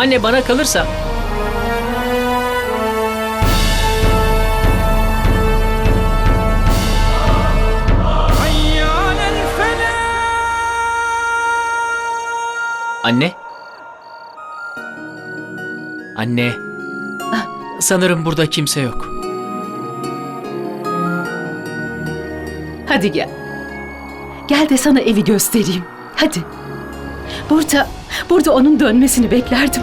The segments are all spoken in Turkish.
Anne. Bana kalırsa Anne. Anne. Sanırım burada kimse yok. Hadi gel. Gel de sana evi göstereyim. Hadi. Burada, burada onun dönmesini beklerdim.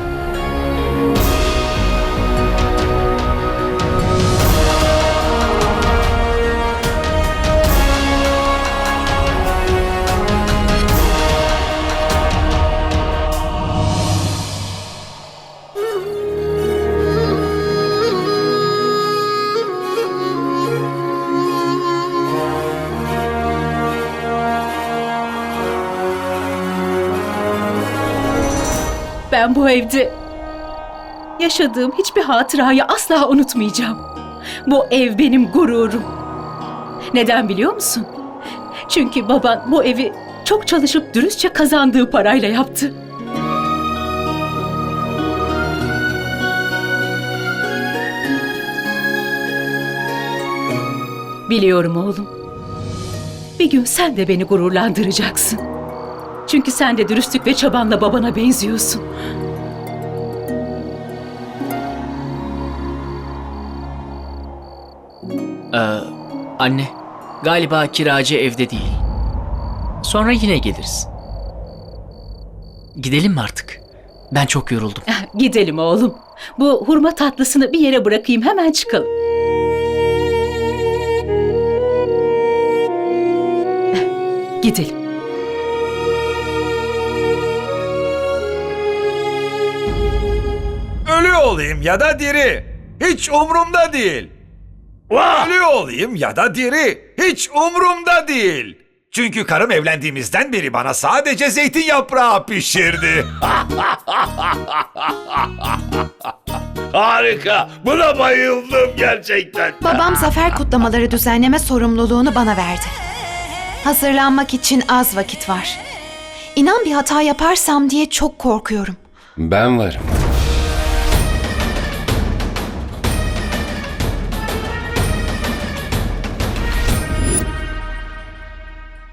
Ben bu evde yaşadığım hiçbir hatırayı asla unutmayacağım. Bu ev benim gururum. Neden biliyor musun? Çünkü baban bu evi çok çalışıp dürüstçe kazandığı parayla yaptı. Biliyorum oğlum. Bir gün sen de beni gururlandıracaksın. Çünkü sen de dürüstlük ve çabanla babana benziyorsun. Ee, anne, galiba kiracı evde değil. Sonra yine geliriz. Gidelim mi artık? Ben çok yoruldum. Gidelim oğlum. Bu hurma tatlısını bir yere bırakayım hemen çıkalım. Gidelim. Olayım ya da diri. Hiç umrumda değil. Ölü olayım ya da diri. Hiç umrumda değil. Çünkü karım evlendiğimizden beri bana sadece zeytin yaprağı pişirdi. Harika. Buna bayıldım gerçekten. Babam zafer kutlamaları düzenleme sorumluluğunu bana verdi. Hazırlanmak için az vakit var. İnan bir hata yaparsam diye çok korkuyorum. Ben varım.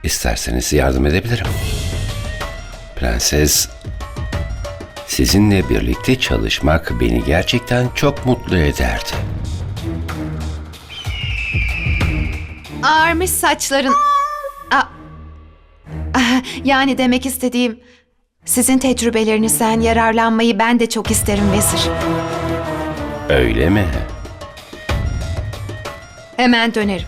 İsterseniz yardım edebilirim. Prenses, sizinle birlikte çalışmak beni gerçekten çok mutlu ederdi. Ağarmış saçların... Aa, Ah, yani demek istediğim... Sizin tecrübelerinizden yararlanmayı ben de çok isterim Vezir. Öyle mi? Hemen dönerim.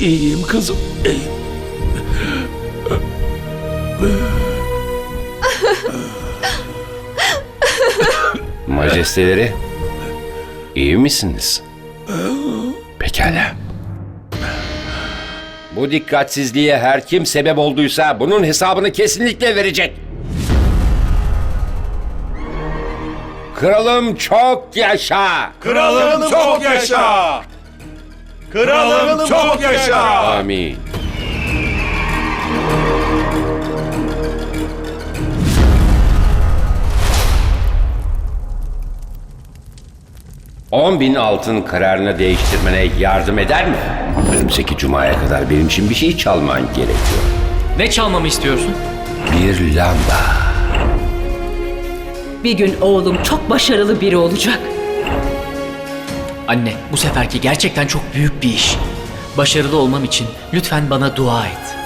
İyiyim kızım. İyiyim. Majesteleri, iyi misiniz? Pekala. Bu dikkatsizliğe her kim sebep olduysa bunun hesabını kesinlikle verecek. Kralım çok yaşa. Kralım çok yaşa! Kralım, Kralım çok yaşa. Amin. On bin altın kararını değiştirmene yardım eder mi? Önümüzdeki cumaya kadar benim için bir şey çalman gerekiyor. Ne çalmamı istiyorsun? Bir lamba. Bir gün oğlum çok başarılı biri olacak. Anne, bu seferki gerçekten çok büyük bir iş. Başarılı olmam için lütfen bana dua et.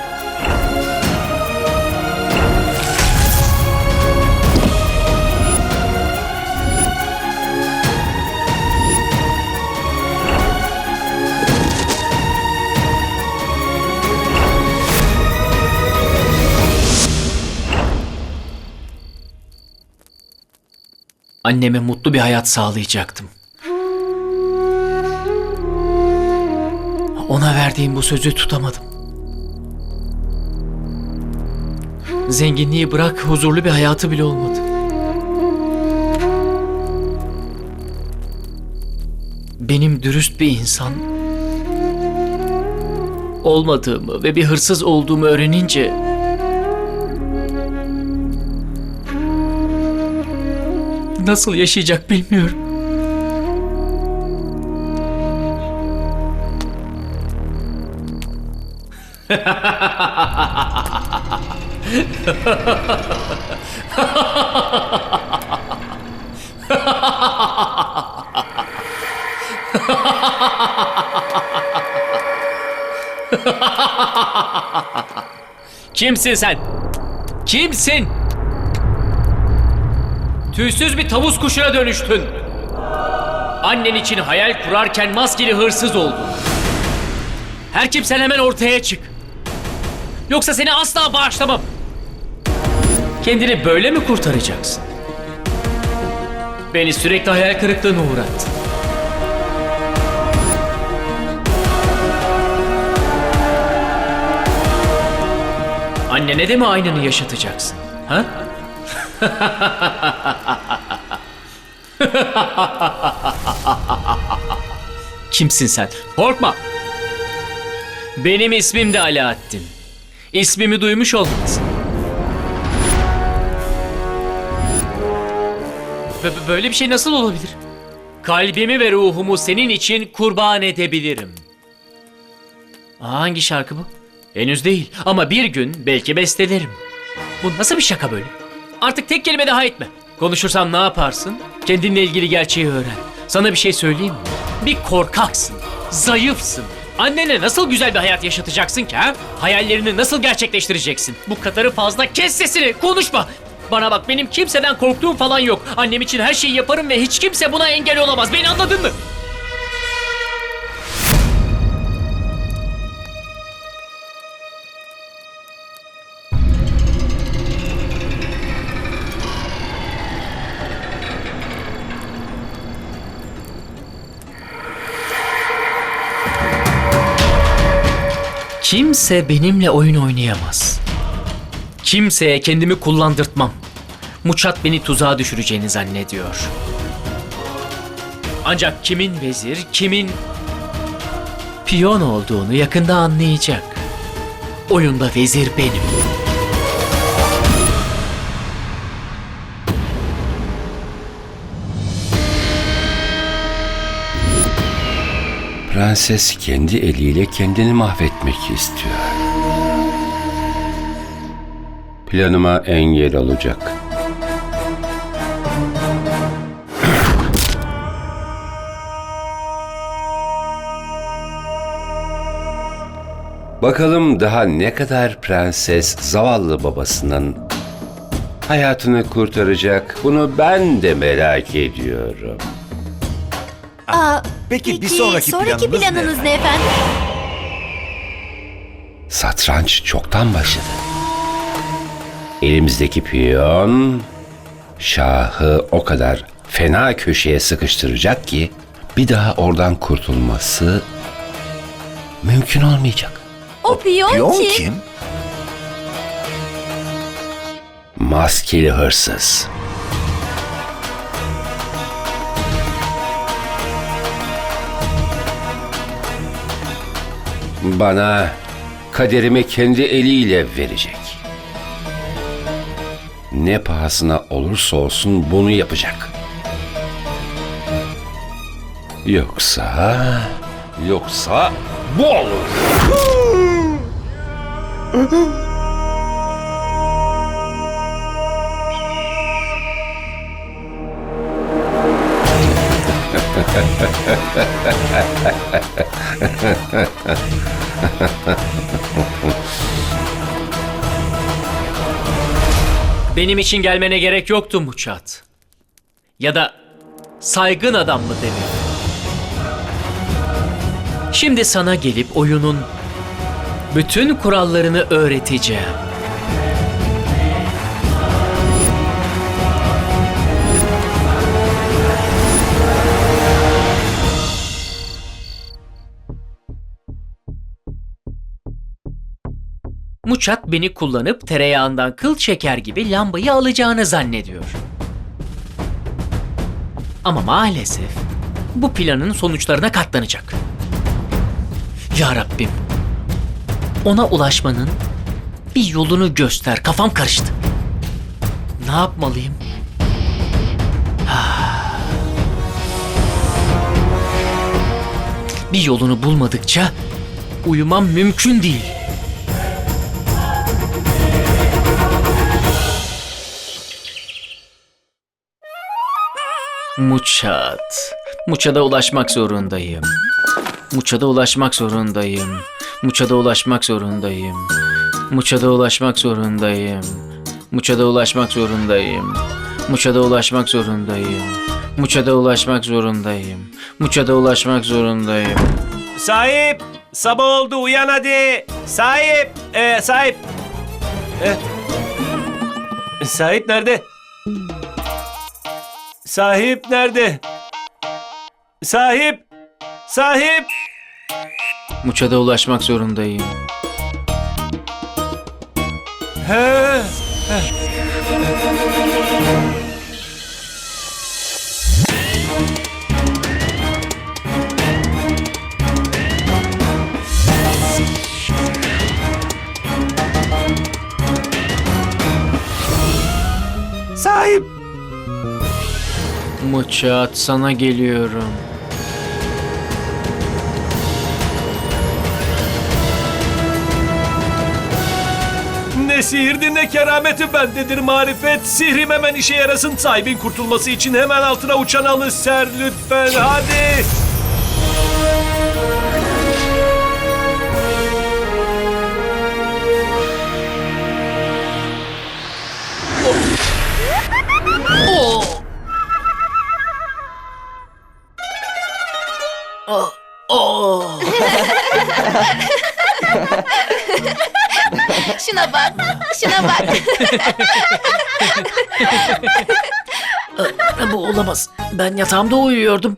Anneme mutlu bir hayat sağlayacaktım. Ona verdiğim bu sözü tutamadım. Zenginliği bırak huzurlu bir hayatı bile olmadı. Benim dürüst bir insan olmadığımı ve bir hırsız olduğumu öğrenince nasıl yaşayacak bilmiyorum. Kimsin sen? Kimsin? Tüysüz bir tavus kuşuna dönüştün. Annen için hayal kurarken maskeli hırsız oldun. Her kimsen hemen ortaya çık. Yoksa seni asla bağışlamam. Kendini böyle mi kurtaracaksın? Beni sürekli hayal kırıklığına uğrattın. Annene de mi aynını yaşatacaksın? Ha? Kimsin sen? Korkma. Benim ismim de Alaaddin. İsmimi duymuş. Bö- bö- Böyle bir şey nasıl olabilir? Kalbimi ve ruhumu senin için kurban edebilirim. Aa, hangi şarkı bu? Henüz değil ama bir gün belki bestelerim. Bu nasıl bir şaka böyle? Artık tek kelime daha etme. Konuşursam ne yaparsın? Kendinle ilgili gerçeği öğren. Sana bir şey söyleyeyim mi? Bir korkaksın, zayıfsın. Annene nasıl güzel bir hayat yaşatacaksın ki ha? Hayallerini nasıl gerçekleştireceksin? Bu kadarı fazla kes sesini, konuşma. Bana bak benim kimseden korktuğum falan yok. Annem için her şeyi yaparım ve hiç kimse buna engel olamaz. Beni anladın mı? Kimse benimle oyun oynayamaz. Kimseye kendimi kullandırtmam. Muçat beni tuzağa düşüreceğini zannediyor. Ancak kimin vezir, kimin piyon olduğunu yakında anlayacak. Oyunda vezir benim. Prenses kendi eliyle kendini mahvetmek istiyor. Planıma engel olacak. Bakalım daha ne kadar prenses zavallı babasının hayatını kurtaracak. Bunu ben de merak ediyorum. Aa, Peki, bir sonraki planınız ne planınız ne efendim? Satranç çoktan başladı. Elimizdeki piyon şahı o kadar fena köşeye sıkıştıracak ki bir daha oradan kurtulması mümkün olmayacak. O piyon, Piyon kim? kim? Maskeli hırsız. Bana kaderimi kendi eliyle verecek. Ne pahasına olursa olsun bunu yapacak. Yoksa... Yoksa bu olur. Benim için gelmene gerek yoktu Muçat. Ya da saygın adam mı demeli? Şimdi sana gelip oyunun bütün kurallarını öğreteceğim. Muçat beni kullanıp tereyağından kıl çeker gibi lambayı alacağını zannediyor. Ama maalesef bu planın sonuçlarına katlanacak. Ya Rabbim, ona ulaşmanın bir yolunu göster. Kafam karıştı. Ne yapmalıyım? Ah. Bir yolunu bulmadıkça uyumam mümkün değil. Muçat. Muçada ulaşmak zorundayım. Muçada ulaşmak zorundayım. Muçada ulaşmak zorundayım. Muçada ulaşmak zorundayım. Muçada ulaşmak zorundayım. Muçada ulaşmak zorundayım. Muçada ulaşmak zorundayım. Muçada ulaşmak zorundayım. Sahip! Sabah oldu uyan hadi. Sahip! Ee, sahip! Ee, sahip nerede? Sahip nerede? Sahip! Sahip! Muçada ulaşmak zorundayım. He. Sahip! Muçat sana geliyorum. Ne sihirdi ne kerameti bendedir marifet. Sihrim hemen işe yarasın. Sahibin kurtulması için hemen altına uçan alı ser lütfen. Hadi. Şuna bak. Şuna bak. Bu olamaz. Ben yatağımda uyuyordum.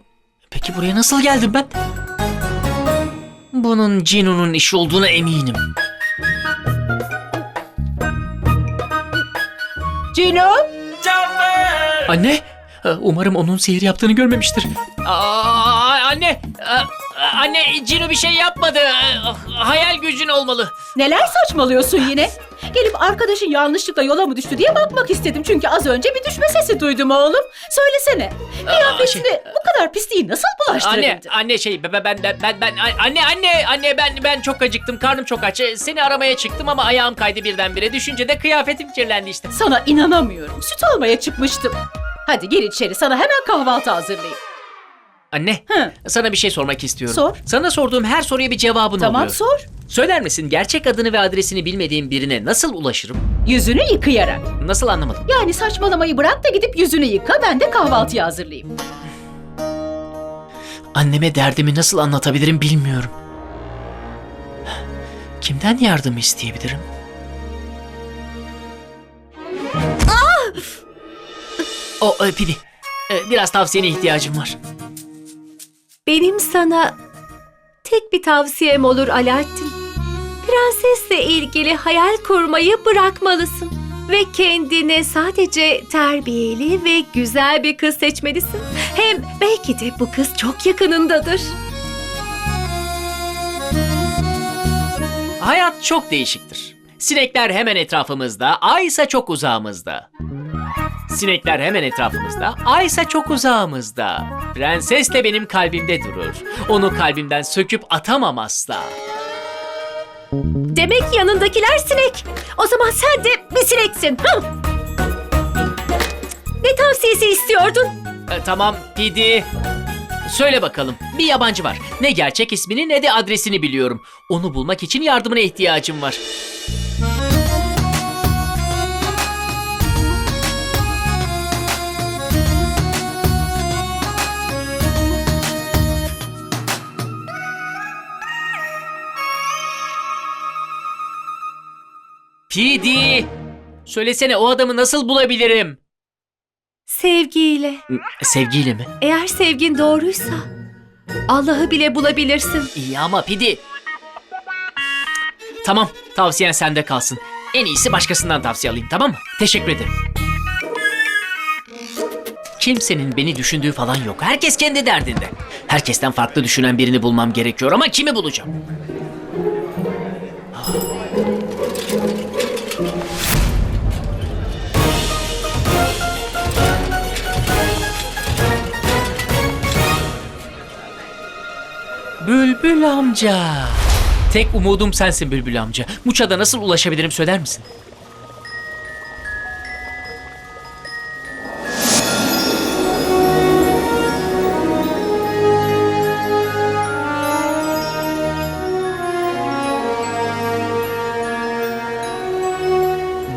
Peki buraya nasıl geldim ben? Bunun Cino'nun işi olduğuna eminim. Cino, Anne, umarım onun sihir yaptığını görmemiştir. Aa, anne, e, anne Cino bir şey yapmadı. Hayal gücün olmalı. neler saçmalıyorsun yine? Gelip arkadaşın yanlışlıkla yola mı düştü diye bakmak istedim. Çünkü az önce bir düşme sesi duydum oğlum. Söylesene. Kıyafetine şey- bu kadar pisliği nasıl bulaştırabildin? Anne, anne şey ben ben ben ben, ben anne anne anne ben ben çok acıktım. Karnım çok aç. Seni aramaya çıktım ama ayağım kaydı birdenbire. Düşünce de kıyafetim kirlendi işte. Sana inanamıyorum. Süt almaya çıkmıştım. Hadi gir içeri sana hemen kahvaltı hazırlayayım. Anne, Hı. sana bir şey sormak istiyorum. Sor. Sana sorduğum her soruya bir cevabın Tamam oluyor. sor. Söyler misin gerçek adını ve adresini bilmediğim birine nasıl ulaşırım? Yüzünü yıkayarak. Nasıl anlamadım? Yani saçmalamayı bırak da gidip yüzünü yıka ben de kahvaltıyı hazırlayayım. Anneme derdimi nasıl anlatabilirim bilmiyorum. Kimden yardım isteyebilirim? O e, Pidi, e, biraz tavsiyene ihtiyacım var. Benim sana tek bir tavsiyem olur Alaaddin. Prensesle ilgili hayal kurmayı bırakmalısın. Ve kendine sadece terbiyeli ve güzel bir kız seçmelisin. Hem belki de bu kız çok yakınındadır. Hayat çok değişiktir. Sinekler hemen etrafımızda, ay ise çok uzağımızda. Sinekler hemen etrafımızda, ay ise çok uzağımızda. Prenses de benim kalbimde durur. Onu kalbimden söküp atamam asla. Demek yanındakiler sinek. O zaman sen de bir sineksin. Hı? Ne tavsiyesi istiyordun? E, tamam Pidi. Söyle bakalım bir yabancı var. Ne gerçek ismini ne de adresini biliyorum. Onu bulmak için yardımına ihtiyacım var. Pidi! Söylesene o adamı nasıl bulabilirim? Sevgiyle. Sevgiyle mi? Eğer sevgin doğruysa Allah'ı bile bulabilirsin. İyi ama Pidi. Tamam, tavsiyen sende kalsın. En iyisi başkasından tavsiye alayım, tamam mı? Teşekkür ederim. Kimsenin beni düşündüğü falan yok. Herkes kendi derdinde. Herkesten farklı düşünen birini bulmam gerekiyor ama kimi bulacağım? Bülbül amca. Tek umudum sensin Bülbül amca. Muça'da nasıl ulaşabilirim söyler misin?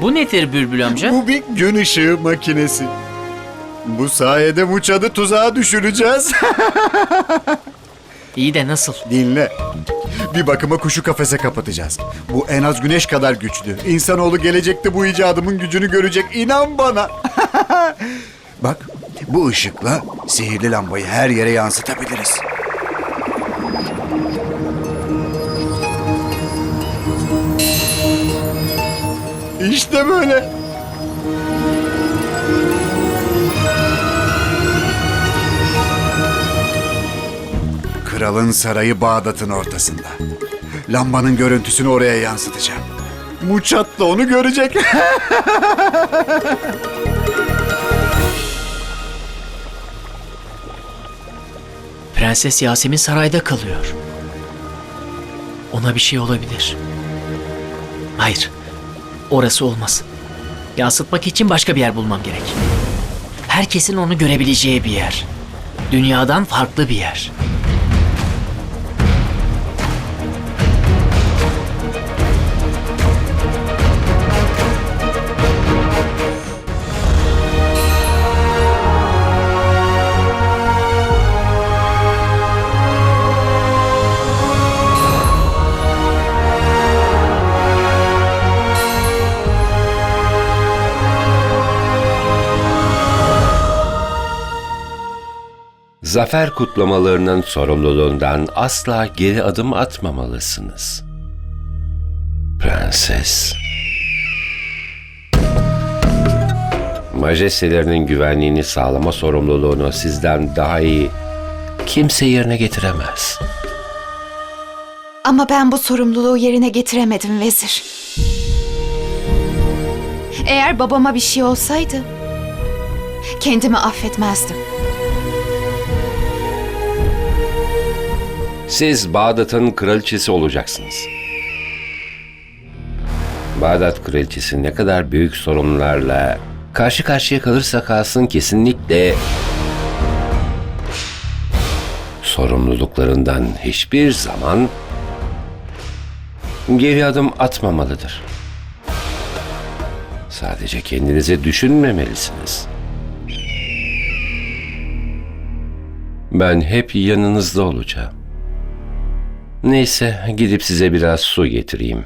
Bu nedir Bülbül amca? Bu bir gün ışığı makinesi. Bu sayede Muçad'ı tuzağa düşüreceğiz. İyi de nasıl? Dinle. Bir bakıma kuşu kafese kapatacağız. Bu en az güneş kadar güçlü. İnsanoğlu gelecekte bu icadımın gücünü görecek. İnan bana. Bak bu ışıkla sihirli lambayı her yere yansıtabiliriz. İşte böyle. Kralın sarayı Bağdat'ın ortasında. Lambanın görüntüsünü oraya yansıtacağım. Muçat da onu görecek. Prenses Yasemin sarayda kalıyor. Ona bir şey olabilir. Hayır. Orası olmaz. Yansıtmak için başka bir yer bulmam gerek. Herkesin onu görebileceği bir yer. Dünyadan farklı bir yer. Zafer kutlamalarının sorumluluğundan asla geri adım atmamalısınız. Prenses. Majestelerinin güvenliğini sağlama sorumluluğunu sizden daha iyi kimse yerine getiremez. Ama ben bu sorumluluğu yerine getiremedim vezir. Eğer babama bir şey olsaydı kendimi affetmezdim. Siz Bağdat'ın kraliçesi olacaksınız. Bağdat kraliçesi ne kadar büyük sorunlarla karşı karşıya kalırsa kalsın kesinlikle sorumluluklarından hiçbir zaman geri adım atmamalıdır. Sadece kendinizi düşünmemelisiniz. Ben hep yanınızda olacağım. Neyse gidip size biraz su getireyim.